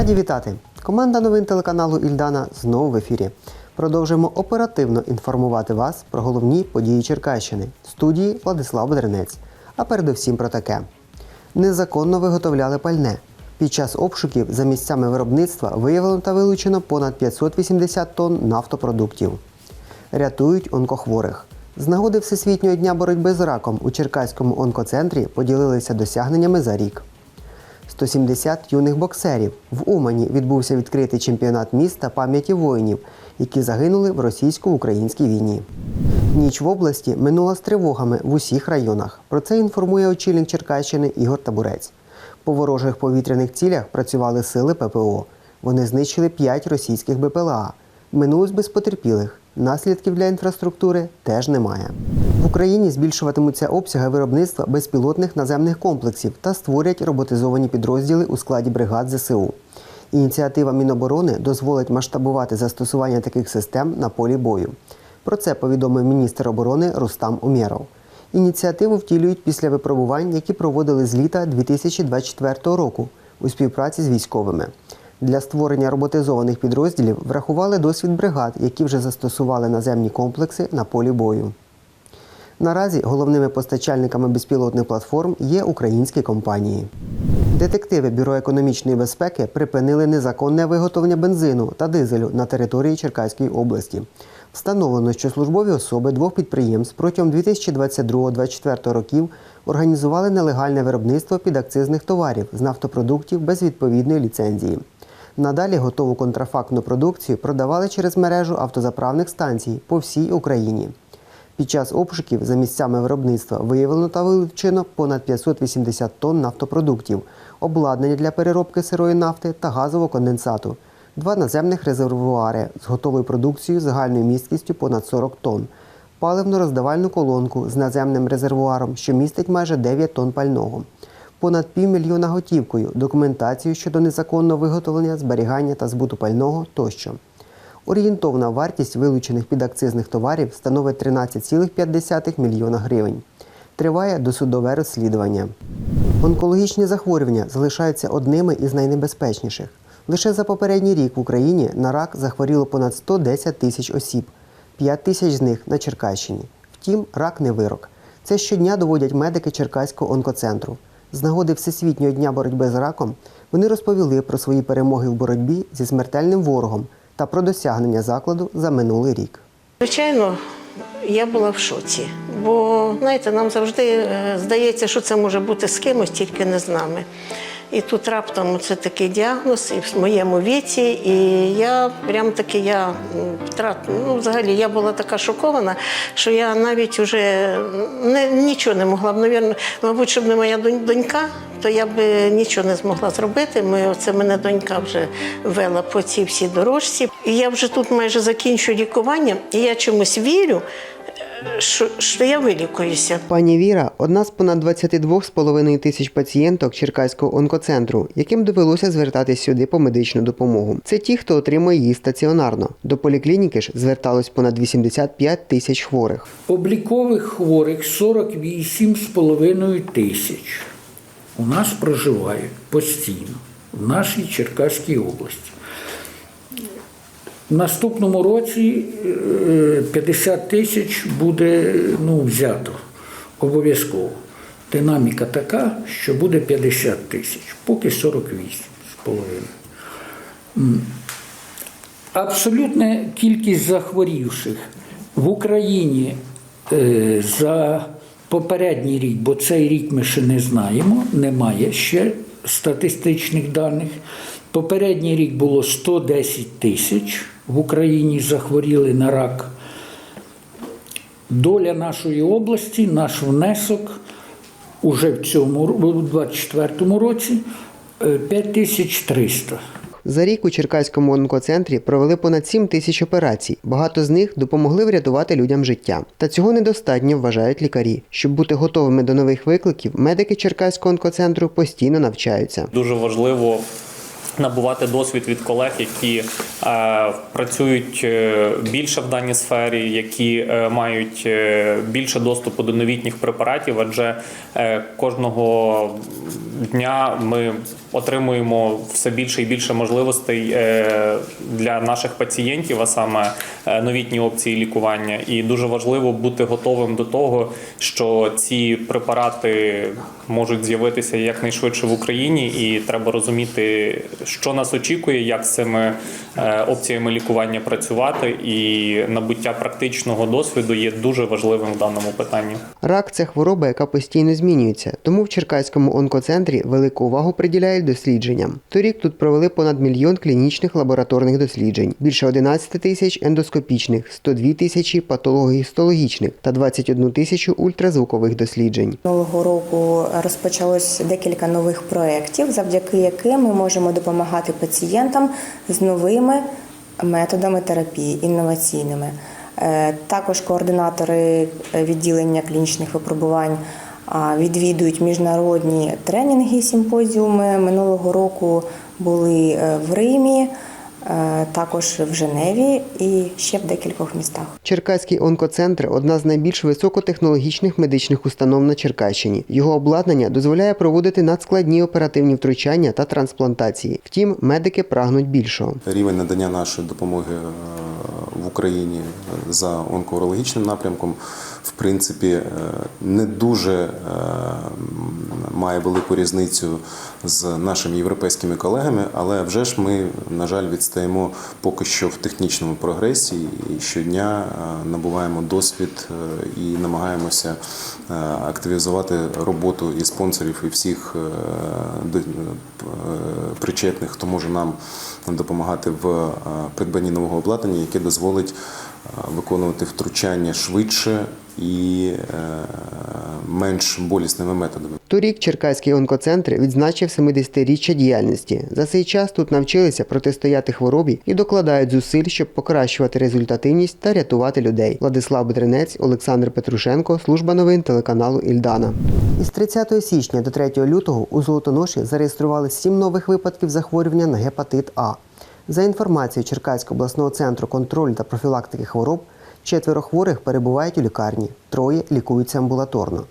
Раді вітати! Команда новин телеканалу Ільдана знову в ефірі. Продовжуємо оперативно інформувати вас про головні події Черкащини в студії Владислав Бедренець. А передусім про таке: незаконно виготовляли пальне. Під час обшуків за місцями виробництва виявлено та вилучено понад 580 тонн нафтопродуктів. Рятують онкохворих. З нагоди Всесвітнього дня боротьби з раком у Черкаському онкоцентрі поділилися досягненнями за рік. 170 юних боксерів. В Умані відбувся відкритий чемпіонат міста пам'яті воїнів, які загинули в російсько-українській війні. Ніч в області минула з тривогами в усіх районах. Про це інформує очільник Черкащини Ігор Табурець. По ворожих повітряних цілях працювали сили ППО. Вони знищили 5 російських БПЛА. Минулось без потерпілих. Наслідків для інфраструктури теж немає. В Україні збільшуватимуться обсяги виробництва безпілотних наземних комплексів та створять роботизовані підрозділи у складі бригад ЗСУ. Ініціатива Міноборони дозволить масштабувати застосування таких систем на полі бою. Про це повідомив міністр оборони Рустам Умєров. Ініціативу втілюють після випробувань, які проводили з літа 2024 року у співпраці з військовими. Для створення роботизованих підрозділів врахували досвід бригад, які вже застосували наземні комплекси на полі бою. Наразі головними постачальниками безпілотних платформ є українські компанії. Детективи Бюро економічної безпеки припинили незаконне виготовлення бензину та дизелю на території Черкаської області. Встановлено, що службові особи двох підприємств протягом 2022-2024 років організували нелегальне виробництво підакцизних товарів з нафтопродуктів без відповідної ліцензії. Надалі готову контрафактну продукцію продавали через мережу автозаправних станцій по всій Україні. Під час обшуків за місцями виробництва виявлено та вилучено понад 580 тонн нафтопродуктів, обладнання для переробки сирої нафти та газового конденсату, два наземних резервуари з готовою продукцією загальною місткістю понад 40 тонн, паливно-роздавальну колонку з наземним резервуаром, що містить майже 9 тонн пального, понад півмільйона готівкою, документацію щодо незаконного виготовлення, зберігання та збуту пального тощо. Орієнтовна вартість вилучених підакцизних товарів становить 13,5 мільйона гривень. Триває досудове розслідування. Онкологічні захворювання залишаються одними із найнебезпечніших. Лише за попередній рік в Україні на рак захворіло понад 110 тисяч осіб, 5 тисяч з них на Черкащині. Втім, рак не вирок. Це щодня доводять медики Черкаського онкоцентру. З нагоди Всесвітнього дня боротьби з раком вони розповіли про свої перемоги в боротьбі зі смертельним ворогом та про досягнення закладу за минулий рік. Звичайно, я була в шоці, бо знаєте, нам завжди е, здається, що це може бути з кимось, тільки не з нами. І тут раптом це такий діагноз, і в моєму віці, і я прям таки я втрат, ну взагалі я була така шокована, що я навіть вже не, нічого не могла б. Навірно, мабуть, щоб не моя донька, то я б нічого не змогла зробити. Ми, оце мене донька вже вела по цій всій дорожці. І я вже тут майже закінчую лікування, і я чомусь вірю, що, я вилікуюся. Пані Віра одна з понад 22,5 тисяч пацієнток Черкаського онкоцентру, яким довелося звертатись сюди по медичну допомогу. Це ті, хто отримує її стаціонарно. До поліклініки ж зверталось понад 85 тисяч хворих. Облікових хворих 48,5 тисяч у нас проживають постійно в нашій Черкаській області. Наступному році е, 50 тисяч буде ну, взято обов'язково. Динаміка така, що буде 50 тисяч, поки 48,5. Абсолютна кількість захворівших в Україні е, за попередній рік, бо цей рік ми ще не знаємо, немає ще статистичних даних. Попередній рік було 110 тисяч в Україні захворіли на рак. Доля нашої області, наш внесок уже в цьому в 24-му році е, 5300. За рік у Черкаському онкоцентрі провели понад 7 тисяч операцій. Багато з них допомогли врятувати людям життя. Та цього недостатньо вважають лікарі. Щоб бути готовими до нових викликів, медики Черкаського онкоцентру постійно навчаються. Дуже важливо набувати досвід від колег, які е, працюють е, більше в даній сфері, які е, мають е, більше доступу до новітніх препаратів, адже е, кожного дня ми отримуємо все більше і більше можливостей е, для наших пацієнтів, а саме е, новітні опції лікування. І дуже важливо бути готовим до того, що ці препарати можуть з'явитися якнайшвидше в Україні, і треба розуміти, що нас очікує, як з цими е, опціями лікування працювати, і набуття практичного досвіду є дуже важливим в даному питанні. Рак це хвороба, яка постійно змінюється, тому в Черкаському онкоцентрі велику увагу приділяють дослідженням. Торік тут провели понад мільйон клінічних лабораторних досліджень, більше 11 тисяч ендоскопічних, 102 тисячі патологогістологічних та 21 тисячу ультразвукових досліджень. Минулого року розпочалось декілька нових проєктів, завдяки яким ми можемо допомагати пацієнтам з новими методами терапії, інноваційними. Е, Також координатори е, відділення клінічних випробувань відвідують міжнародні тренінги, симпозіуми. Минулого року були е, в Римі, також в Женеві і ще в декількох містах. Черкаський онкоцентр одна з найбільш високотехнологічних медичних установ на Черкащині. Його обладнання дозволяє проводити надскладні оперативні втручання та трансплантації. Втім, медики прагнуть більшого. рівень надання нашої допомоги е, в Україні за онкоурологічним напрямком, в принципі, е, не дуже е, має велику різницю з нашими європейськими колегами, але вже ж ми, на жаль, відстаємо поки що в технічному прогресі і щодня е, набуваємо досвід е, і намагаємося е, активізувати роботу і спонсорів, і всіх причетних, хто може нам допомагати в придбанні нового обладнання, яке дозволить виконувати втручання швидше і е, менш болісними методами. Торік Черкаський онкоцентр відзначив 70-річчя діяльності. За цей час тут навчилися протистояти хворобі і докладають зусиль, щоб покращувати результативність та рятувати людей. Владислав Бедренець, Олександр Петрушенко, служба новин телеканалу Ільдана. Із 30 січня до 3 лютого у Золотоноші зареєстрували 7 нових випадків захворювання на гепатит А. За інформацією Черкаського обласного центру контролю та профілактики хвороб, четверо хворих перебувають у лікарні, троє лікуються амбулаторно.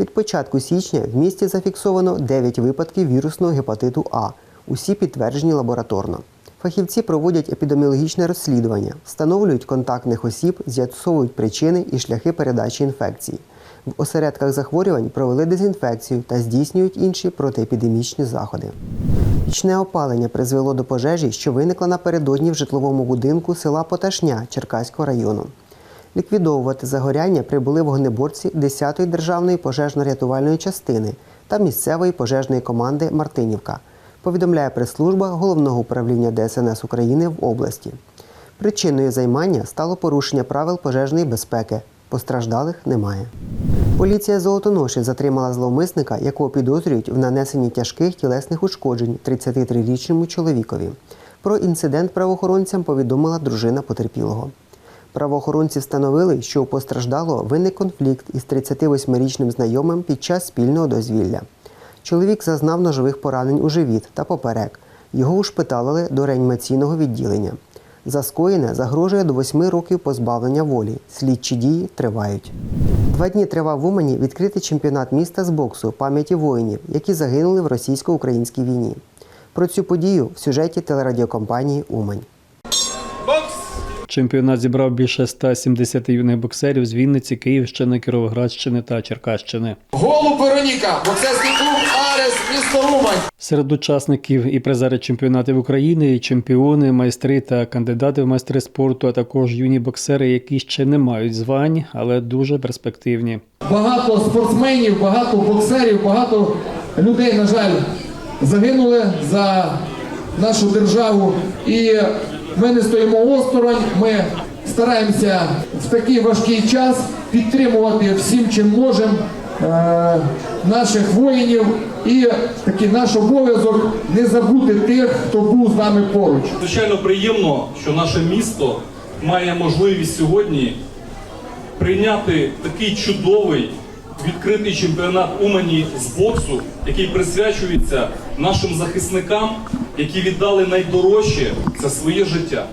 Від початку січня в місті зафіксовано 9 випадків вірусного гепатиту А. Усі підтверджені лабораторно. Фахівці проводять епідеміологічне розслідування, встановлюють контактних осіб, з'ясовують причини і шляхи передачі інфекції. В осередках захворювань провели дезінфекцію та здійснюють інші протиепідемічні заходи. Пічне опалення призвело до пожежі, що виникла напередодні в житловому будинку села Поташня Черкаського району. Ліквідовувати загоряння прибули вогнеборці 10-ї державної пожежно-рятувальної частини та місцевої пожежної команди Мартинівка, повідомляє прес-служба головного управління ДСНС України в області. Причиною займання стало порушення правил пожежної безпеки. Постраждалих немає. Поліція Золотоноші затримала зловмисника, якого підозрюють в нанесенні тяжких тілесних ушкоджень 33-річному чоловікові. Про інцидент правоохоронцям повідомила дружина потерпілого. Правоохоронці встановили, що у постраждалого виник конфлікт із 38-річним знайомим під час спільного дозвілля. Чоловік зазнав ножових поранень у живіт та поперек. Його ушпиталили до реанімаційного відділення. За скоєне загрожує до 8 років позбавлення волі. Слідчі дії тривають. Два дні тривав в Умані відкритий чемпіонат міста з боксу пам'яті воїнів, які загинули в російсько-українській війні. Про цю подію в сюжеті телерадіокомпанії Умань. Чемпіонат зібрав більше 170 юних боксерів з Вінниці, Київщини, Кіровоградщини та Черкащини. Голуб Вероніка, боксерський клуб Арес, місто Умань. Серед учасників і призери чемпіонатів України, і чемпіони, майстри та кандидати в майстри спорту, а також юні боксери, які ще не мають звань, але дуже перспективні. Багато спортсменів, багато боксерів, багато людей, на жаль, загинули за нашу державу. І ми не стоїмо осторонь. Ми стараємося в такий важкий час підтримувати всім, чим можемо е, наших воїнів. І такий наш обов'язок не забути тих, хто був з нами поруч. Звичайно, приємно, що наше місто має можливість сьогодні прийняти такий чудовий відкритий чемпіонат Умані з боксу, який присвячується нашим захисникам, які віддали найдорожче це своє життя.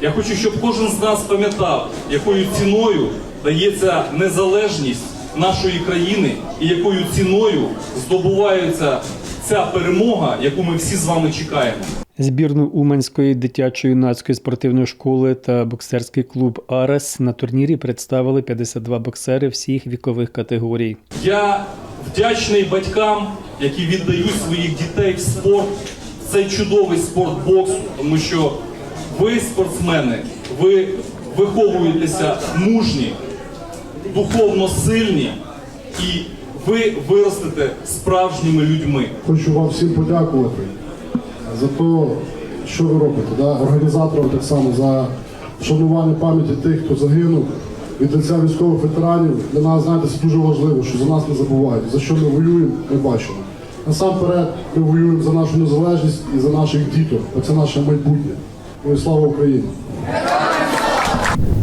Я хочу, щоб кожен з нас пам'ятав, якою ціною дається незалежність нашої країни і якою ціною здобувається ця перемога, яку ми всі з вами чекаємо. Збірну Уманської дитячо-юнацької спортивної школи та боксерський клуб Арес на турнірі представили 52 боксери всіх вікових категорій. Я вдячний батькам, які віддають своїх дітей в спорт, в цей чудовий спорт боксу, тому що ви, спортсмени, ви виховуєтеся мужні, духовно сильні, і ви виростете справжніми людьми. Хочу вам всім подякувати за те, що ви робите. Да? Організаторам так само за вшанування пам'яті тих, хто загинув. Від лиця військових ветеранів для нас, знаєте, це дуже важливо, що за нас не забувають. За що ми воюємо, ми бачимо. Насамперед, ми воюємо за нашу незалежність і за наших діток. Це наше майбутнє. Ну і слава Україні!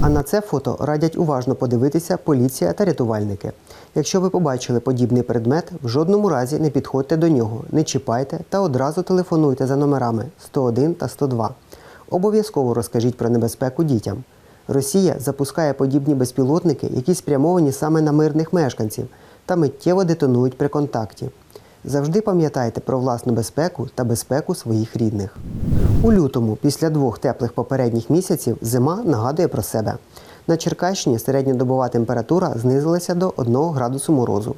А на це фото радять уважно подивитися поліція та рятувальники. Якщо ви побачили подібний предмет, в жодному разі не підходьте до нього, не чіпайте та одразу телефонуйте за номерами 101 та 102. Обов'язково розкажіть про небезпеку дітям. Росія запускає подібні безпілотники, які спрямовані саме на мирних мешканців та миттєво детонують при контакті. Завжди пам'ятайте про власну безпеку та безпеку своїх рідних. У лютому, після двох теплих попередніх місяців, зима нагадує про себе. На Черкащині середньодобова температура знизилася до 1 градусу морозу,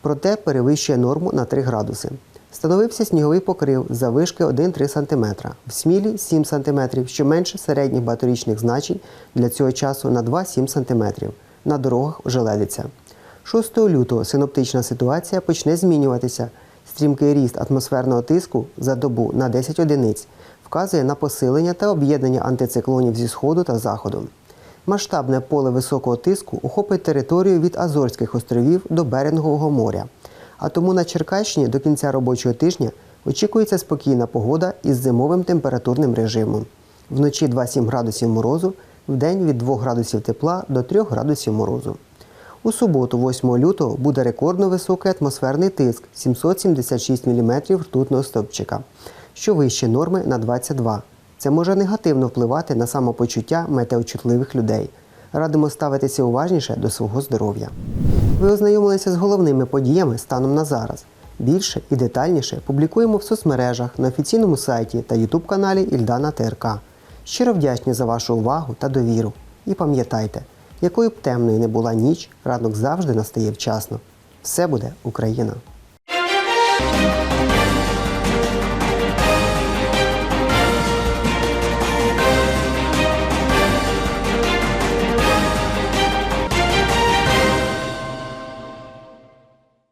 проте перевищує норму на 3 градуси. Становився сніговий покрив завишки 1-3 см, в Смілі 7 см, що менше середніх багаторічних значень для цього часу на 2-7 см. На дорогах желедиться. 6 лютого синоптична ситуація почне змінюватися. Стрімкий ріст атмосферного тиску за добу на 10 одиниць вказує на посилення та об'єднання антициклонів зі сходу та заходу. Масштабне поле високого тиску охопить територію від Азорських островів до Берингового моря. А тому на Черкащині до кінця робочого тижня очікується спокійна погода із зимовим температурним режимом. Вночі 2-7 градусів морозу, вдень від 2 градусів тепла до 3 градусів морозу. У суботу, 8 лютого, буде рекордно високий атмосферний тиск 776 мм ртутного стовпчика, що вище норми на 22. Це може негативно впливати на самопочуття метеочутливих людей. Радимо ставитися уважніше до свого здоров'я. Ви ознайомилися з головними подіями станом на зараз. Більше і детальніше публікуємо в соцмережах на офіційному сайті та ютуб каналі Ільдана ТРК. Щиро вдячні за вашу увагу та довіру. І пам'ятайте, якою б темною не була ніч, ранок завжди настає вчасно. Все буде Україна!